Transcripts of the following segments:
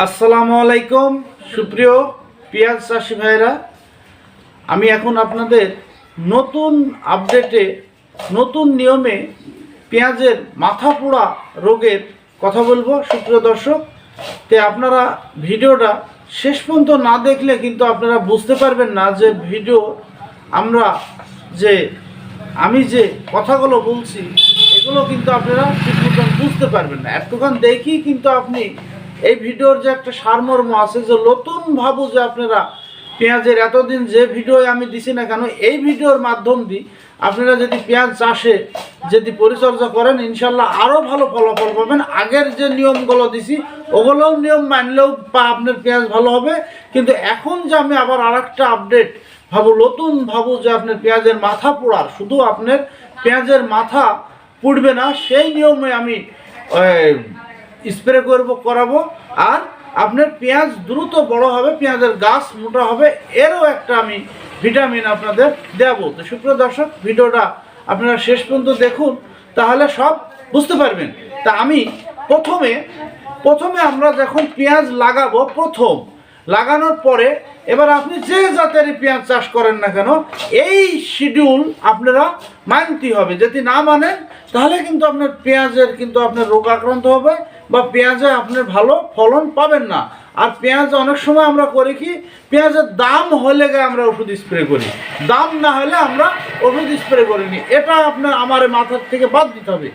আসসালামু আলাইকুম, সুপ্রিয় পেঁয়াজ চাষি ভাইরা আমি এখন আপনাদের নতুন আপডেটে নতুন নিয়মে পেঁয়াজের মাথা পোড়া রোগের কথা বলব, সুপ্রিয় দর্শক। তে আপনারা ভিডিওটা শেষ পর্যন্ত না দেখলে কিন্তু আপনারা বুঝতে পারবেন না যে ভিডিও আমরা যে, আমি যে কথাগুলো বলছি, এগুলো কিন্তু আপনারা ঠিক বুঝতে পারবেন না। এতক্ষণ দেখি কিন্তু আপনি এই ভিডিওর যে একটা সারমর্ম আছে যে নতুন ভাবো যে আপনারা পেঁয়াজের এতদিন যে ভিডিও আমি দিছি না কেন, এই ভিডিওর মাধ্যম দিয়ে আপনারা যদি পেঁয়াজ চাষে যদি পরিচর্যা করেন, ইনশাল্লাহ আরও ভালো ফলাফল পাবেন। আগের যে নিয়মগুলো দিছি, ওগুলোও নিয়ম মানলেও আপনার পেঁয়াজ ভালো হবে। কিন্তু এখন যে আমি আবার আর একটা আপডেট ভাবো, নতুন ভাবো যে আপনার পেঁয়াজের মাথা পোড়ার, শুধু আপনার পেঁয়াজের মাথা পুড়বে না, সেই নিয়মে আমি স্প্রে করব, করাবো। আর আপনার পেঁয়াজ দ্রুত বড় হবে, পেঁয়াজের গাছ মোটা হবে, এরও একটা আমি ভিটামিন আপনাদের দেবো। তো সুপ্রিয় দর্শক, ভিডিওটা আপনারা শেষ পর্যন্ত দেখুন, তাহলে সব বুঝতে পারবেন। তা আমি প্রথমে প্রথমে আমরা যখন পেঁয়াজ লাগাবো, প্রথম, লাগানোর পরে এবার আপনি যে জাতের পেঁয়াজ চাষ করেন না কেন, এই শিডিউল আপনারা মানতে হবে। যদি না মানেন, তাহলে কিন্তু আপনার পেঁয়াজের কিন্তু আপনার রোগ আক্রান্ত হবে বা পেঁয়াজে আপনার ভালো ফলন পাবেন না। আর পেঁয়াজ অনেক সময় আমরা করি কি, পেঁয়াজের দাম হলে গিয়ে আমরা ওষুধ স্প্রে করি। দাম না হলে আমরা ওষুধ স্প্রে করিনি। এটা আপনার আমার মাথার থেকে বাদ দিতে হবে।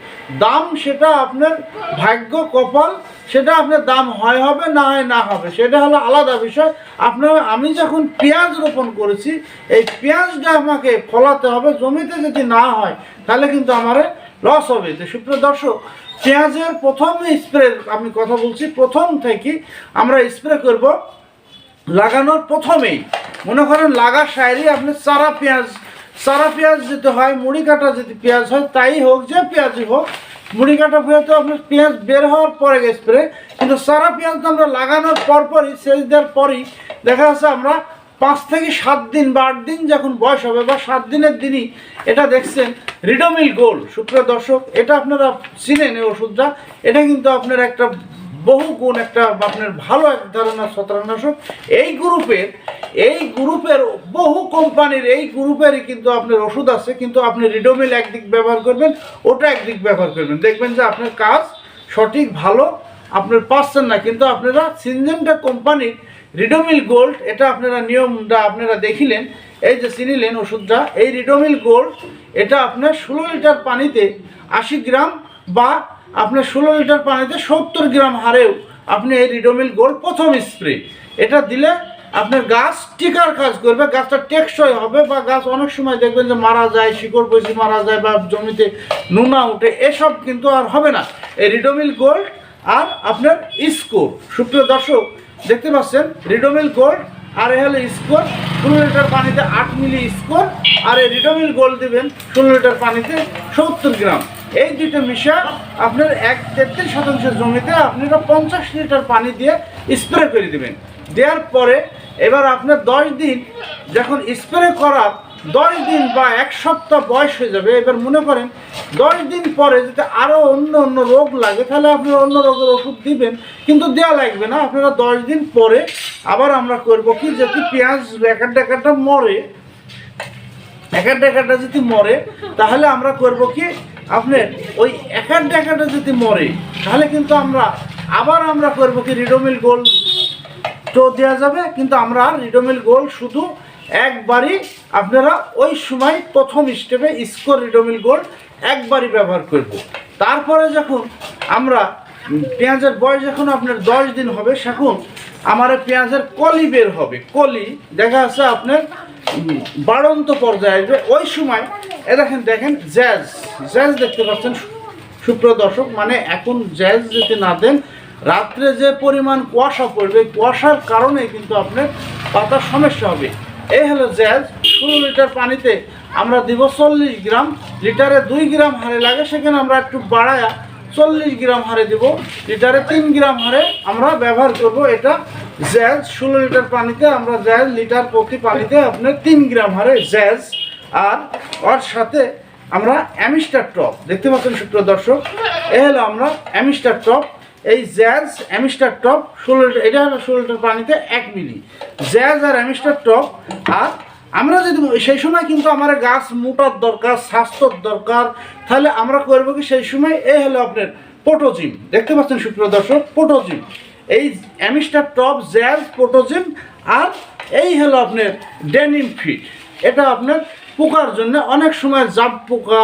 দাম সেটা আপনার ভাগ্য কপাল, সেটা আপনার দাম হয় হবে না হয় না হবে, সেটা হলো আলাদা বিষয়। আপনার, আমি যখন পেঁয়াজ রোপণ করেছি, এই পেঁয়াজটা আমাকে ফলাতে হবে, জমিতে যদি না হয়, তাহলে কিন্তু আমার লস হবে। তো সুপ্রিয় দর্শক পেঁয়াজের প্রথম স্প্রে আমি কথা বলছি, প্রথম থেকে আমরা স্প্রে করব লাগানোর প্রথমেই। মনে করেন লাগা সাইডে আপনি চারা পেঁয়াজ চারা পেঁয়াজ যেতে হয়, মুড়ি কাটা যদি পেঁয়াজ হয়, তাই হোক, যে পেঁয়াজই হোক, মুড়ি কাটা পেঁয়াজ আপনার পেঁয়াজ বের হওয়ার পরে স্প্রে কিন্তু চারা পেঁয়াজ তো আমরা লাগানোর পরপরই সেচ দেওয়ার পরই, দেখা যাচ্ছে আমরা পাঁচ থেকে সাত দিন বা আট দিন যখন বয়স হবে বা সাত দিনের দিনই এটা দেখছেন রিডোমিল গোল্ড সুপ্রিয় দর্শক, এটা আপনারা চিনেন এই ওষুধটা। এটা কিন্তু আপনার একটা বহু গুণ একটা আপনার ভালো এক ধরনের ছত্রাকনাশক। এই গ্রুপের এই গ্রুপের বহু কোম্পানির, এই গ্রুপেরই কিন্তু আপনার ওষুধ আছে, কিন্তু আপনি রিডোমিল একদিক ব্যবহার করবেন, ওটা একদিক ব্যবহার করবেন। দেখবেন যে আপনার কাজ সঠিক, ভালো, আপনার পাচ্ছেন না, কিন্তু আপনারা সিনজেন্টা কোম্পানির রিডোমিল গোল্ড এটা আপনারা নিয়মটা আপনারা দেখিলেন, এই যে চিনিলেন ওষুধটা, এই রিডোমিল গোল্ড এটা আপনার ষোলো লিটার পানিতে আশি গ্রাম বা আপনার ষোলো লিটার পানিতে সত্তর গ্রাম হারেও আপনি এই রিডোমিল গোল্ড প্রথম স্প্রে এটা দিলে আপনার গাছ টিকার কাজ করবে, গাছটা টেকসই হবে বা গাছ অনেক সময় দেখবেন যে মারা যায়, শিকড় বসি মারা যায় বা জমিতে নোনা উঠে, এসব কিন্তু আর হবে না। এই রিডোমিল গোল্ড আর আপনার স্কোর। সুপ্রিয় দর্শক দেখতে পাচ্ছেন রিডোমিল গোল্ড আর এ হলো স্কোর ষোলো লিটার পানিতে আট মিলি স্কোর আর এই রিডোমিল গোল্ড দেবেন ষোলো লিটার পানিতে সত্তর গ্রাম। এই দুটো মিশা আপনার এক তেত্রিশ শতাংশ জমিতে আপনারা পঞ্চাশ লিটার পানি দিয়ে স্প্রে করে দেবেন। দেওয়ার পরে এবার আপনার দশ দিন যখন স্প্রে করার দশ দিন বা এক সপ্তাহ বয়স হয়ে যাবে। এবার মনে করেন, দশ দিন পরে যদি আরও অন্য অন্য রোগ লাগে, তাহলে আপনারা অন্য রোগের ওষুধ দিবেন, কিন্তু দেওয়া লাগবে না। আপনারা দশ দিন পরে আবার আমরা করব কি যদি পেঁয়াজ, একার ডেকারটা মরে, একার ডেকারটা যদি মরে, তাহলে আমরা করব কি, আপনার ওই একার ডেকারটা যদি মরে, তাহলে কিন্তু আমরা আবার আমরা করব কি রিডোমিল গোল তো দেওয়া যাবে, কিন্তু আমরা আর রিডোমিল গোল শুধু একবারই আপনারা ওই সময় প্রথম স্টেপে স্কোর রিডোমিল গোল্ড একবারই ব্যবহার করব। তারপরে যখন আমরা পেঁয়াজের বয়স যখন আপনার দশ দিন হবে, সেখন আমার পেঁয়াজের কলি বের হবে। কলি, দেখা যাচ্ছে আপনার বাড়ন্ত পর্যায়ে আসবে। ওই সময়, এ দেখেন দেখেন, জ্যাজ। জ্যাজ দেখতে পাচ্ছেন সুপ্রিয় দর্শক মানে এখন জ্যাজ যদি না দেন, রাত্রে যে পরিমাণ কুয়াশা পড়বে, কুয়াশার কারণে কিন্তু আপনার পাতার সমস্যা হবে। এই হলো জ্যাজ ষোলো লিটার পানিতে আমরা দিব চল্লিশ গ্রাম। লিটারে দুই গ্রাম হারে লাগে, সেখানে আমরা একটু বাড়ায়া চল্লিশ গ্রাম হারে দিব। লিটারে তিন গ্রাম হারে আমরা ব্যবহার করব এটা জ্যাজ ষোলো লিটার পানিতে আমরা জ্যাজ লিটার প্রতি পানিতে আপনার তিন গ্রাম হারে জ্যাজ আর ওর সাথে আমরা অ্যামিস্টার টপ। দেখতে পাচ্ছেন সুপ্রিয় দর্শক, এ হলো আমরা অ্যামিস্টার টপ। এই জ্যাজ অ্যামিস্টার টপ ষোলো এটা হলো ষোলো লিটার পানিতে এক মিলি। জ্যাজ আর অ্যামিস্টার টপ, আর আমরা যদি সেই সময় কিন্তু আমার গাছ মোটার দরকার, স্বাস্থ্যর দরকার, তাহলে আমরা করব কি সেই সময় এই হলো আপনার পোটোজিম দেখতে পাচ্ছেন সুপ্রিয় দর্শক পোটোজিম এই অ্যামিস্টার টপ, জ্যাজ পোটোজিম আর এই হলো আপনার ডেনিম ফিট এটা আপনার পোকার জন্য অনেক সময় জাপ পোকা,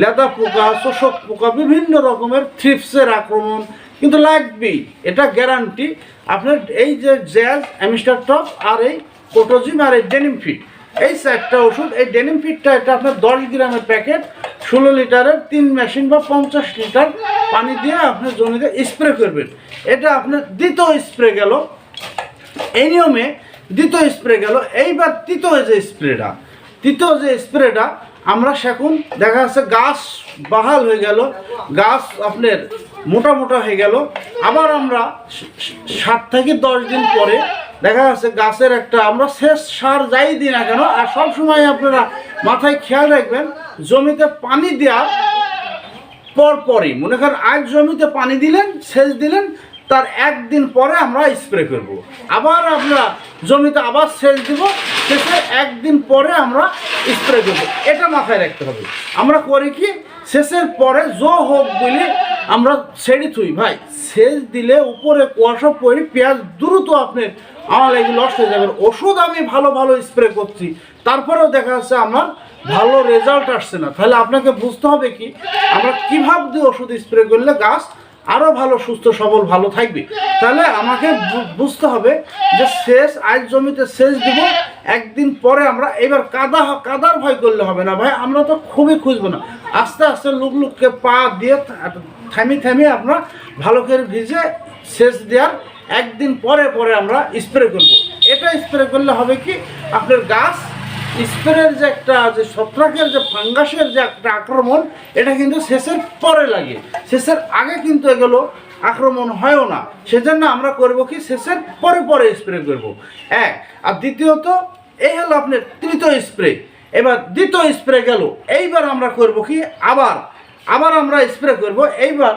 লেদা পোকা, শোষক পোকা, বিভিন্ন রকমের থ্রিপসের আক্রমণ কিন্তু লাগবেই এটা গ্যারান্টি আপনার এই যে জ্যাজ অ্যামিস্টার টপ আর এই পোটোজিম আর এই ডেনিম ফিট এই চারটা ওষুধ, এই ডেনিম ফিটটা এটা আপনার দশ গ্রামের প্যাকেট ষোলো লিটারের তিন মেশিন বা পঞ্চাশ লিটার পানি দিয়ে আপনি জমিতে স্প্রে করবেন। এটা আপনার দ্বিতীয় স্প্রে গেল। এই নিয়মে দ্বিতীয় স্প্রে গেল। এইবার তৃতীয় যে স্প্রেটা তৃতীয় যে স্প্রেটা আমরা সেখন দেখা যাচ্ছে গাছ বাহাল হয়ে গেল। গাছ আপনার মোটা মোটা হয়ে গেল। আবার আমরা সাত থেকে দশ দিন পরে দেখা যাচ্ছে গাছের একটা আমরা শেষ সার যাই দিই না কেন, আর সব সময় আপনারা মাথায় খেয়াল রাখবেন, জমিতে পানি দেওয়া পর পরই, মনে করেন আজ জমিতে পানি দিলেন, সেচ দিলেন, তার একদিন পরে আমরা স্প্রে করব। আবার আমরা জমিতে আবার সেচ দিব, শেষে একদিন পরে আমরা স্প্রে করব। এটা মাথায় রাখতে হবে। আমরা করি কি? শেষের পরে জো হোক বলে আমরা ছেড়ে থুই, ভাই। সেচ দিলে উপরে কুয়াশা পড়ে পেঁয়াজ দ্রুত আপনি আমার এগুলো নষ্ট হয়ে যাবে ওষুধ আমি ভালো ভালো স্প্রে করছি। তারপরেও দেখা যাচ্ছে আমার ভালো রেজাল্ট আসছে না। তাহলে আপনাকে বুঝতে হবে কি, আমরা কীভাবে ওষুধ স্প্রে করলে গাছ আরও ভালো, সুস্থ, সবল, ভালো থাকবে। তাহলে আমাকে বুঝতে হবে যে শেষ, আজ জমিতে সেচ দিব, একদিন পরে আমরা, এবার কাদা কাদার ভয় করলে হবে না। ভাই, আমরা তো খুবই খুঁজবো না। আস্তে আস্তে লুক লুককে পা দিয়ে থামি থামিয়ে আমরা ভালো করে ভিজে সেচ দেওয়ার একদিন পরে পরে আমরা স্প্রে করব। এটা স্প্রে করলে হবে কি, আপনার গাছ স্প্রের যে একটা যে ছত্রাকের যে ফাঙ্গাসের যে একটা আক্রমণ, এটা কিন্তু শেষের পরে লাগে। শেষের আগে কিন্তু এগুলো আক্রমণ হয়ও না। সেজন্য আমরা করব কি, শেষের পরে পরে স্প্রে করব। এক। আর দ্বিতীয়ত এই হলো আপনার তৃতীয় স্প্রে। এবার দ্বিতীয় স্প্রে গেল। এইবার আমরা করব কি, আবার। আবার আমরা স্প্রে করব। এইবার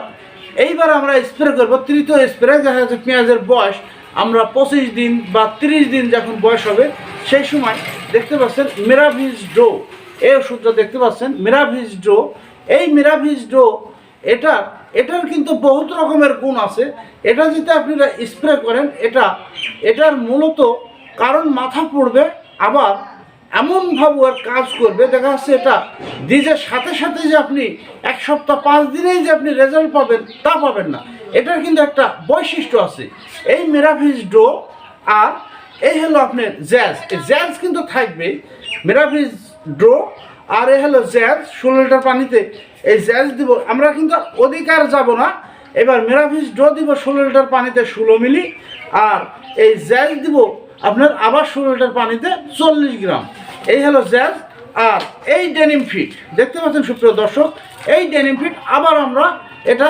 এইবার আমরা স্প্রে করব তৃতীয় স্প্রে। দেখা যাচ্ছে পেঁয়াজের বয়স, আমরা পঁচিশ দিন বা তিরিশ দিন যখন বয়স হবে সেই সময় দেখতে পাচ্ছেন মেরাভিজ ডো। এই ওষুধটা দেখতে পাচ্ছেন মেরাভিজ ডো। এই মেরাভিজ ডো, এটা, এটার কিন্তু বহুত রকমের গুণ আছে। এটা যদি আপনারা স্প্রে করেন, এটা, এটার মূলত কারণ মাথা পড়বে, আবার এমনভাবে আর কাজ করবে, দেখা যাচ্ছে এটা দিজের সাথে সাথে যে আপনি এক সপ্তাহ, পাঁচ দিনেই যে আপনি রেজাল্ট পাবেন, তা পাবেন না। এটার কিন্তু একটা বৈশিষ্ট্য আছে। এই মেরাভিজ ডো আর এই হলো আপনার জ্যাজ এই জ্যাজ কিন্তু থাকবেই। মেরাভিজ ড্রো আর এই হলো জ্যাজ ষোলো লিটার পানিতে এই জ্যাজ দিব। আমরা কিন্তু অধিকার যাব না। এবার মেরাভিজ ড্রো দিব ষোলো লিটার পানিতে ষোলো মিলি, আর এই জ্যাজ দিব আপনার আবার ষোলো লিটার পানিতে চল্লিশ গ্রাম। এই হলো জ্যাজ আর এই ডেনিম ফিট দেখতে পাচ্ছেন সুপ্রিয় দর্শক, এই ডেনিম ফিট আবার আমরা এটা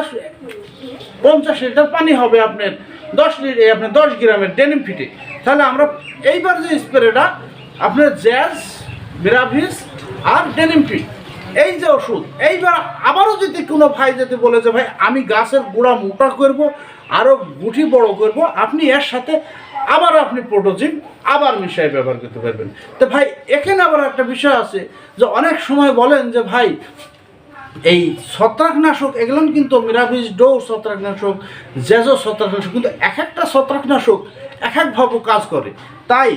পঞ্চাশ লিটার পানি হবে আপনার দশ লিটার আপনার দশ গ্রামের ডেনিম ফিটে তাহলে আমরা এইবার যে স্প্রেটা, আপনার জ্যাজ মিরাভিস আর ডেনিম ফিট এই যে ওষুধ, এইবার আবারও যদি কোনো ভাই যদি বলে যে, ভাই, আমি গাছের গোড়া মোটা করব আরও গুঠি বড় করব, আপনি এর সাথে আবার আপনি প্রোটোজিন আবার মিশাই ব্যবহার করতে পারবেন। তো ভাই, এখানে আবার একটা বিষয় আছে যে, অনেক সময় বলেন যে, ভাই এই ছত্রাকনাশক এগুলো কিন্তু মিরাভিজ ডো ছত্রাকনাশক জেজো ছত্রাকনাশক, কিন্তু এক একটা ছত্রাকনাশক এক একভাবে কাজ করে। তাই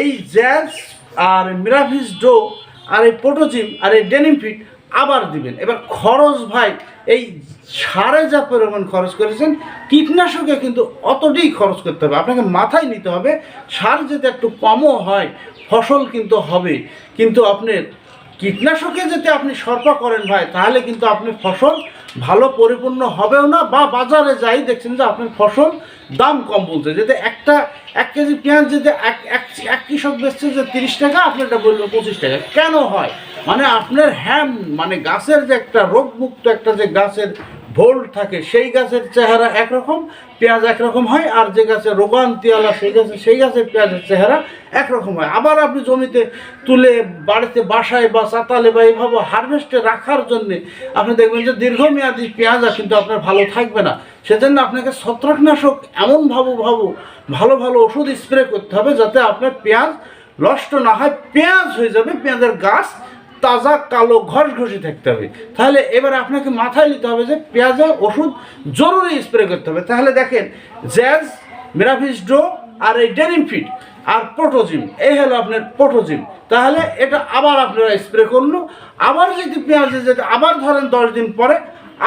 এই জ্যাজ আর মিরাভিজ ডো আর এই পোটোজিম আর এই ডেনিমফিট আবার দিবেন। এবার খরচ ভাই, এই সারে যা পরিমাণ খরচ করেছেন, কীটনাশকে কিন্তু অতটাই খরচ করতে হবে। আপনাকে মাথায় নিতে হবে, সার যদি একটু কমও হয়, ফসল কিন্তু হবে। কিন্তু আপনার কীটনাশকে যদি আপনি সরপা করেন ভাই, তাহলে কিন্তু আপনি ফসল ভালো পরিপূর্ণ হবেও না, বা বাজারে যাই দেখছেন যে আপনার ফসল দাম কম বলছে। যদি একটা এক কেজি পেঁয়াজ যদি এক এক কৃষক বেচছে যে তিরিশ টাকা আপনি এটা বলল পঁচিশ টাকা। কেন হয়? মানে আপনার হ্যাম মানে গাছের যে একটা রোগমুক্ত একটা যে গাছের ভোল্ট থাকে, সেই গাছের চেহারা একরকম, পেঁয়াজ একরকম হয়, আর যে গাছে রোগান তিয়ালা সেই গাছে, সেই গাছের পেঁয়াজের চেহারা একরকম হয়। আবার আপনি জমিতে তুলে বাড়িতে বাসায় বা চাতালে বা এইভাবে হারভেস্টে রাখার জন্যে আপনি দেখবেন যে দীর্ঘমেয়াদী পেঁয়াজ কিন্তু আপনার ভালো থাকবে না। সেজন্য আপনাকে ছত্রাকনাশক এমন ভাবো ভাবো, ভালো ভালো ওষুধ স্প্রে করতে হবে যাতে আপনার পেঁয়াজ নষ্ট না হয়, পেঁয়াজ হয়ে যাবে, পেঁয়াজের গাছ তাজা কালো ঘষঘষি থাকতে হবে। তাহলে এবার আপনাকে মাথায় নিতে হবে যে পেঁয়াজে ওষুধ জরুরি স্প্রে করতে হবে। তাহলে দেখেন, জ্যাজ মিরাফিস ডো আর এই ডেনিম ফিট আর পোটোজিম, এই হলো আপনার পোটোজিম। তাহলে এটা আবার আপনারা স্প্রে করল। আবার যদি পেঁয়াজে যেতে আবার ধরেন দশ দিন পরে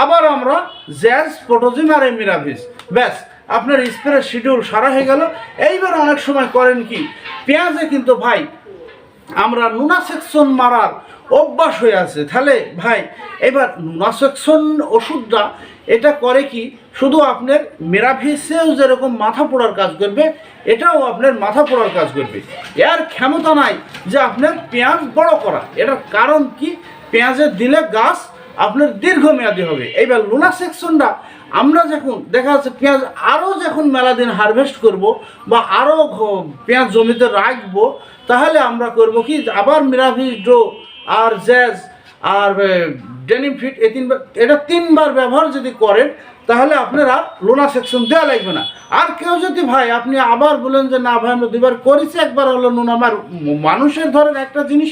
আবার আমরা জ্যাজ, পোটোজিম আর এই মিরাভিস ব্যাস, আপনার স্প্রে শিডিউল সারা হয়ে গেল। এইবার অনেক সময় করেন কি, পেঁয়াজে কিন্তু ভাই, আমরা নুনা সেকশন মারার অভ্যাস হয়ে আছে। তাহলে ভাই, এবার নুনা সেকশন ওষুধটা, এটা করে কি? শুধু আপনার মেরাভিসেও যেরকম মাথা পোড়ার কাজ করবে, এটাও আপনার মাথা পোড়ার কাজ করবে। এর ক্ষমতা নাই যে আপনার পেঁয়াজ বড় করা। এটার কারণ কি? পেঁয়াজের দিলে গাছ আপনার দীর্ঘমেয়াদী হবে। এইবার লুনা সেকশনটা আমরা যখন, দেখা যাচ্ছে পেঁয়াজ আরও যখন মেলা দিন হারভেস্ট করব বা আরও পেঁয়াজ জমিতে রাখব, তাহলে আমরা করব কি? আবার মিরাভিস ডো আর জ্যাজ আর ডেনিম ফিট এই তিনবার, এটা তিনবার ব্যবহার যদি করেন, তাহলে আপনারা লোনা সেকশন দেওয়া লাগবে না। আর কেউ যদি, ভাই, আপনি আবার বলেন যে, না, ভাই, আমরা দুবার করেছি, একবার হলো নুন আমার মানুষের ধরেন একটা জিনিস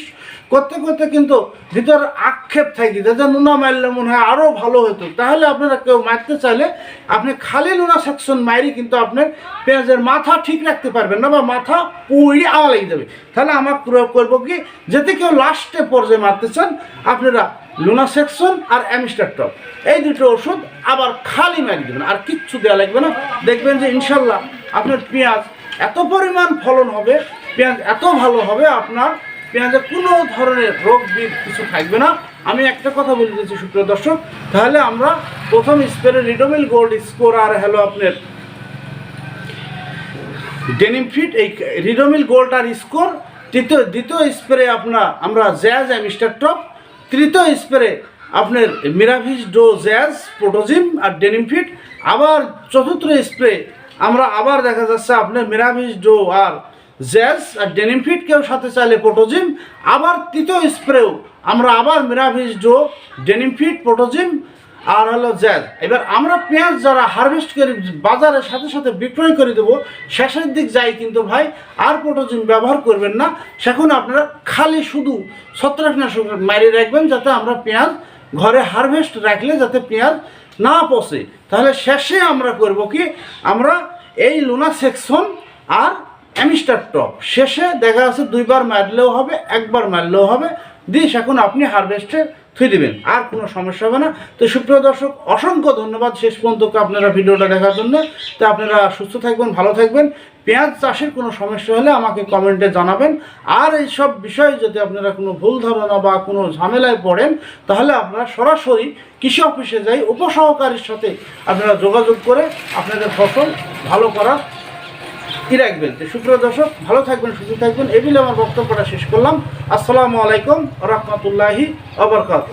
করতে করতে কিন্তু ভিতর আক্ষেপ থাকি। যে নুনা মারলে মনে হয় আরও ভালো হতো। তাহলে আপনারা কেউ মারতে চাইলে আপনি খালি নুনা সেকশন মারি কিন্তু আপনার পেঁয়াজের মাথা ঠিক রাখতে পারবেন না বা মাথা পুড়ে আওয়া লেগে যাবে। তাহলে আমার প্রয়োগ করব কি, যদি কেউ লাস্টে পর্যায়ে মারতে চান, আপনারা লুনা সেকশন আর অ্যামিস্টার টপ এই দুটো ওষুধ আবার খালি মারি দেবেন, আর কিচ্ছু দেওয়া লাগবে না। দেখবেন যে ইনশাল্লাহ আপনার পেঁয়াজ এত পরিমাণ ফলন হবে, পেঁয়াজ এত ভালো হবে, আপনার পেঁয়াজে কোনো ধরনের রোগ বীজ কিছু থাকবে না। আমি একটা কথা বলে দিচ্ছি, সুপ্রিয় দর্শক, তাহলে আমরা প্রথম স্প্রে রিডোমিল গোল্ড স্কোর আর হলো আপনার ডেনিম ফিট এই রিডোমিল গোল্ড আর স্কোর তৃতীয়, দ্বিতীয় স্প্রে আপনার, আমরা জ্যাজ অ্যামিস্টার টপ তৃতীয় স্প্রে, আপনার মিরাভিস ডো জ্যাজ পোটোজিম আর ডেনিমফিট আবার চতুর্থ স্প্রে, আমরা আবার দেখা যাচ্ছে আপনার মিরাভিস ডো আর জ্যাজ আর ডেনিম ফিট কেউ সাথে চাইলে প্রোটোজিম। আবার তৃতীয় স্প্রেও আমরা আবার মিরাভিস ডো ডেনিমফিট পোটোজিম আর হলো জ্যাজ এবার আমরা পেঁয়াজ যারা হারভেস্ট করে বাজারের সাথে সাথে বিক্রয় করে দেবো, শেষের দিক যাই কিন্তু ভাই, আর পোটোজিন ব্যবহার করবেন না। সেখন আপনারা খালি শুধু ছত্রাকনাশক মারিয়ে রাখবেন যাতে আমরা পেঁয়াজ ঘরে হারভেস্ট রাখলে যাতে পেঁয়াজ না পচে। তাহলে শেষে আমরা করব কি? আমরা এই লুনা সেকশন আর অ্যামিস্টার টপ। শেষে দেখা যাচ্ছে দুইবার মারলেও হবে, একবার মারলেও হবে। দিয়ে এখন আপনি হারভেস্টে থুই দিবেন, আর কোনো সমস্যা হবে না। তো সুপ্রিয় দর্শক, অসংখ্য ধন্যবাদ শেষ পর্যন্ত আপনারা ভিডিওটা দেখার জন্য। তো আপনারা সুস্থ থাকবেন, ভালো থাকবেন। পেঁয়াজ চাষের কোনো সমস্যা হলে আমাকে কমেন্টে জানাবেন। আর এই সব বিষয়ে যদি আপনারা কোনো ভুল ধারণা বা কোনো ঝামেলায় পড়েন, তাহলে আপনারা সরাসরি কৃষি অফিসে যাই, উপসহকারীর সাথে আপনারা যোগাযোগ করে আপনাদের ফসল ভালো করার কি রাখবেন। তো সুপ্রিয় দর্শক, ভালো থাকবেন, সুস্থ থাকবেন। এই আমার বক্তব্যটা শেষ করলাম। আসসালামু আলাইকুম রহমতুল্লাহি আবরকাত